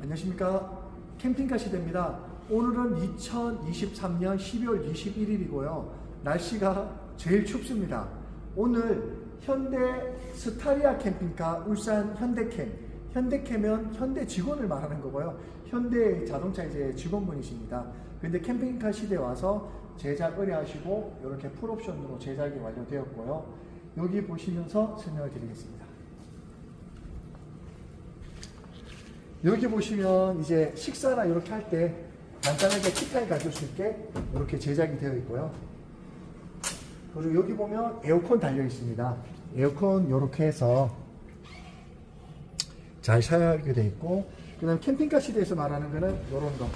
안녕하십니까? 캠핑카 시대입니다. 오늘은 2023년 12월 21일이고요. 날씨가 제일 춥습니다. 오늘 현대 스타리아 캠핑카 울산 현대캠. 현대캠은 현대 직원을 말하는 거고요. 현대 자동차 이제 직원분이십니다. 근데 캠핑카 시대에 와서 제작 의뢰하시고 이렇게 풀옵션으로 제작이 완료되었고요. 여기 보시면서 설명을 드리겠습니다 여기 보시면 이제 식사나 이렇게 할 때 간단하게 키타에 가질 수 있게 이렇게 제작이 되어 있고요. 그리고 여기 보면 에어컨 달려 있습니다. 에어컨 이렇게 해서 잘 사용하게 되어 있고, 그 다음 캠핑카 시대에서 말하는 거는 이런 거.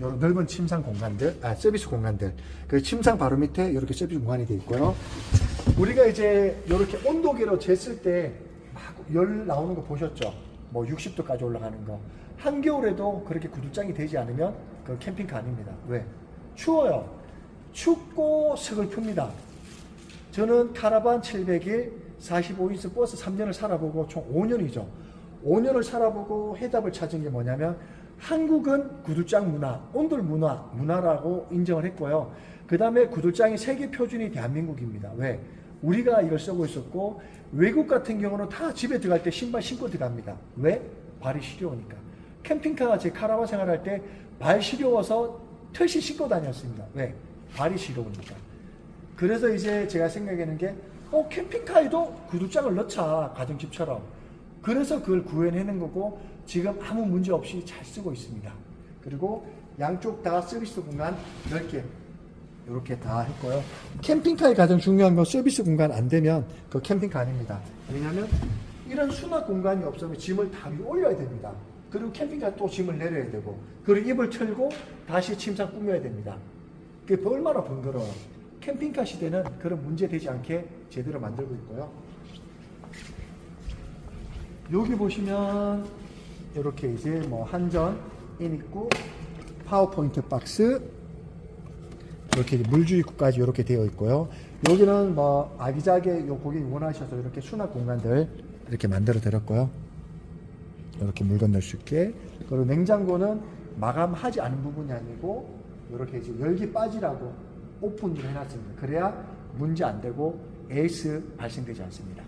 요런 넓은 침상 공간들, 아, 서비스 공간들. 그 침상 바로 밑에 이렇게 서비스 공간이 되어 있고요. 우리가 이제 이렇게 온도계로 쟀을 때 막 열 나오는 거 보셨죠? 뭐 60도까지 올라가는 거. 한겨울에도 그렇게 구두장이 되지 않으면 그 캠핑카 아닙니다. 왜? 추워요. 춥고 서글픕니다. 저는 카라반 700일 45인승 버스 3년을 살아보고 총 5년이죠. 5년을 살아보고 해답을 찾은 게 뭐냐면 한국은 구두장 문화, 온돌 문화, 문화라고 인정을 했고요. 그 다음에 구두장이 세계 표준이 대한민국입니다. 왜? 우리가 이걸 쓰고 있었고 외국 같은 경우는 다 집에 들어갈 때 신발 신고 들어갑니다. 왜? 발이 시려우니까. 캠핑카가 제 카라반 생활할 때 발 시려워서 털시 신고 다녔습니다. 왜? 발이 시려우니까. 그래서 이제 제가 생각하는 게, 어, 캠핑카에도 구두장을 넣자, 가정집처럼. 그래서 그걸 구현해낸 거고, 지금 아무 문제 없이 잘 쓰고 있습니다. 그리고 양쪽 다 서비스 공간 넓게, 이렇게 다 했고요. 캠핑카의 가장 중요한 건 서비스 공간 안 되면 그 캠핑카 아닙니다. 왜냐하면 이런 수납 공간이 없으면 짐을 다 위에 올려야 됩니다. 그리고 캠핑카 또 짐을 내려야 되고, 그리고 입을 털고 다시 침상 꾸며야 됩니다. 그게 얼마나 번거로워요. 캠핑카 시대는 그런 문제 되지 않게 제대로 만들고 있고요. 여기 보시면 이렇게 이제 뭐 한전, 인입구, 파워포인트 박스, 이렇게 물주입구까지 이렇게 되어 있고요. 여기는 뭐 아기자기하게 요 고객이 원하셔서 이렇게 수납 공간들 이렇게 만들어 드렸고요. 이렇게 물 건널 수 있게. 그리고 냉장고는 마감하지 않은 부분이 아니고 이렇게 이제 열기 빠지라고 오픈을 해놨습니다. 그래야 문제 안 되고 에이스 발생되지 않습니다.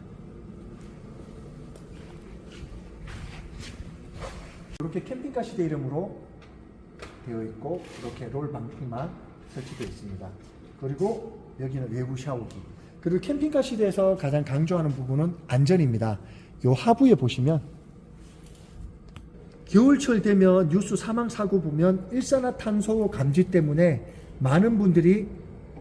이렇게 캠핑카 시대 이름으로 되어 있고 이렇게 롤 방식만 설치되어 있습니다. 그리고 여기는 외부 샤워기. 그리고 캠핑카 시대에서 가장 강조하는 부분은 안전입니다. 요 하부에 보시면 겨울철 되면 뉴스 사망 사고 보면 일산화탄소 감지 때문에 많은 분들이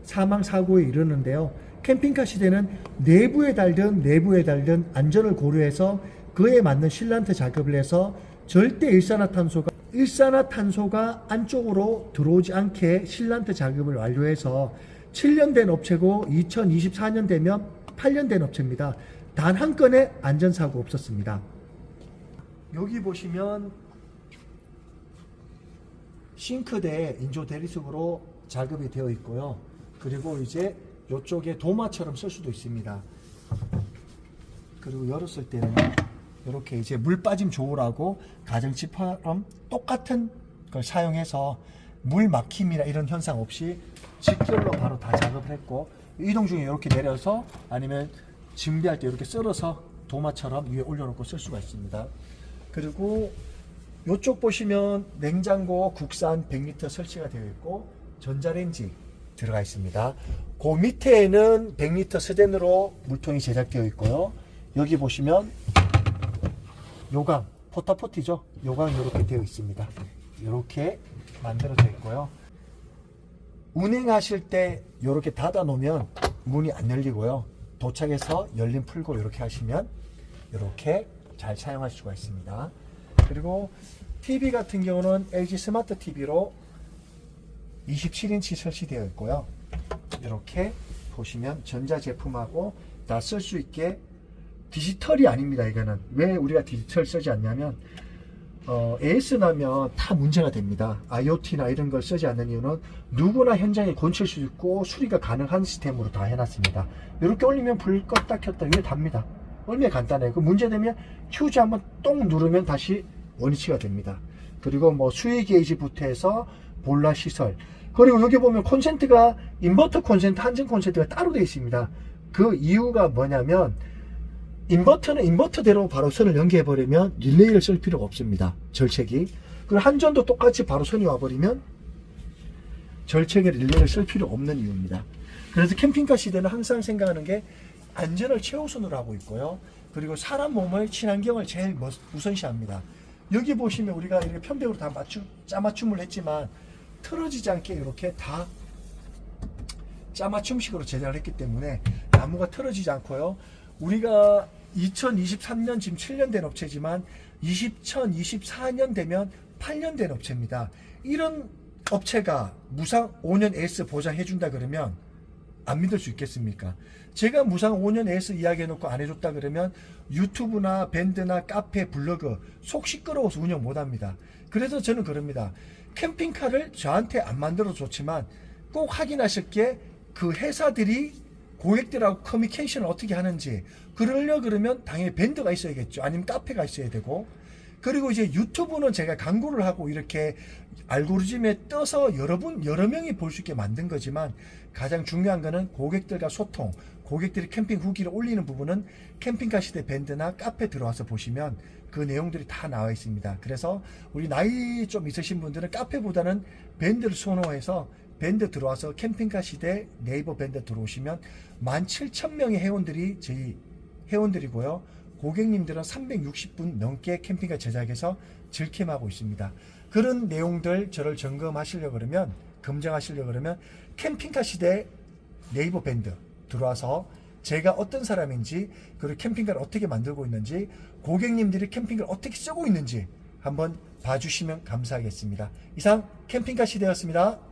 사망 사고에 이르는데요. 캠핑카 시대는 내부에 달든 내부에 달든 안전을 고려해서 그에 맞는 실란트 작업을 해서 절대 일산화탄소가 일산화탄소가 안쪽으로 들어오지 않게 실란트 작업을 완료해서 7년 된 업체고 2024년 되면 8년 된 업체입니다. 단 한 건의 안전사고 없었습니다. 여기 보시면 싱크대 인조 대리석으로 작업이 되어 있고요. 그리고 이제 이쪽에 도마처럼 쓸 수도 있습니다. 그리고 열었을 때는 이렇게 이제 물 빠짐 조우라고 가정집처럼 똑같은 걸 사용해서 물 막힘이나 이런 현상 없이 직결로 바로 다 작업을 했고 이동 중에 이렇게 내려서 아니면 준비할 때 이렇게 썰어서 도마처럼 위에 올려놓고 쓸 수가 있습니다. 그리고 이쪽 보시면 냉장고 국산 100리터 설치가 되어 있고 전자레인지 들어가 있습니다. 그 밑에는 100리터 스댄으로 물통이 제작되어 있고요. 여기 보시면 요강 포타포티죠. 요강 이렇게 되어 있습니다. 이렇게 만들어져 있고요. 운행하실 때 이렇게 닫아 놓으면 문이 안 열리고요. 도착해서 열림 풀고 이렇게 하시면 이렇게 잘 사용할 수가 있습니다. 그리고 TV 같은 경우는 LG 스마트 TV로 27인치 설치되어 있고요. 이렇게 보시면 전자 제품하고 다 쓸 수 있게 디지털이 아닙니다. 이거는 왜 우리가 디지털 쓰지 않냐면 어, AS 나면 다 문제가 됩니다. IoT나 이런 걸 쓰지 않는 이유는 누구나 현장에 건칠 수 있고 수리가 가능한 시스템으로 다 해놨습니다. 이렇게 올리면 불 껐다 켰다 이게 답니다. 얼마나 간단해요. 그 문제 되면 휴지 한번 똥 누르면 다시 원위치가 됩니다. 그리고 뭐 수위 게이지부터 해서 볼라 시설 그리고 여기 보면 콘센트가 인버터 콘센트, 한전 콘센트가 따로 되어 있습니다. 그 이유가 뭐냐면 인버터는 인버터대로 바로 선을 연계해 버리면 릴레이를 쓸 필요가 없습니다. 절책이. 그리고 한전도 똑같이 바로 선이 와버리면 절책에 릴레이를 쓸 필요 없는 이유입니다. 그래서 캠핑카 시대는 항상 생각하는 게 안전을 최우선으로 하고 있고요. 그리고 사람 몸의 친환경을 제일 머- 우선시합니다. 여기 보시면 우리가 이렇게 편백으로 다 맞춤, 짜맞춤을 했지만 틀어지지 않게 이렇게 다 짜맞춤식으로 제작을 했기 때문에 나무가 틀어지지 않고요. 우리가 2023년 지금 7년 된 업체지만 2024년 되면 8년 된 업체입니다. 이런 업체가 무상 5년 S 보장해준다 그러면 안 믿을 수 있겠습니까? 제가 무상 5년 S 이야기해놓고 안 해줬다 그러면 유튜브나 밴드나 카페, 블로그 속 시끄러워서 운영 못합니다. 그래서 저는 그럽니다. 캠핑카를 저한테 안 만들어 줬지만 꼭 확인하실 게 그 회사들이 고객들하고 커뮤니케이션을 어떻게 하는지 그러려 그러면 당연히 밴드가 있어야겠죠. 아니면 카페가 있어야 되고 그리고 이제 유튜브는 제가 광고를 하고 이렇게 알고리즘에 떠서 여러분 여러 명이 볼 수 있게 만든 거지만 가장 중요한 거는 고객들과 소통, 고객들이 캠핑 후기를 올리는 부분은 캠핑카 시대 밴드나 카페 들어와서 보시면 그 내용들이 다 나와 있습니다. 그래서 우리 나이 좀 있으신 분들은 카페보다는 밴드를 선호해서 밴드 들어와서 캠핑카 시대 네이버 밴드 들어오시면 17,000명의 회원들이 저희 회원들이고요. 고객님들은 360분 넘게 캠핑카 제작해서 즐캠하고 있습니다. 그런 내용들 저를 점검하시려 그러면 검증하시려 그러면 캠핑카 시대 네이버 밴드 들어와서 제가 어떤 사람인지 그리고 캠핑카를 어떻게 만들고 있는지 고객님들이 캠핑카를 어떻게 쓰고 있는지 한번 봐주시면 감사하겠습니다. 이상 캠핑카 시대였습니다.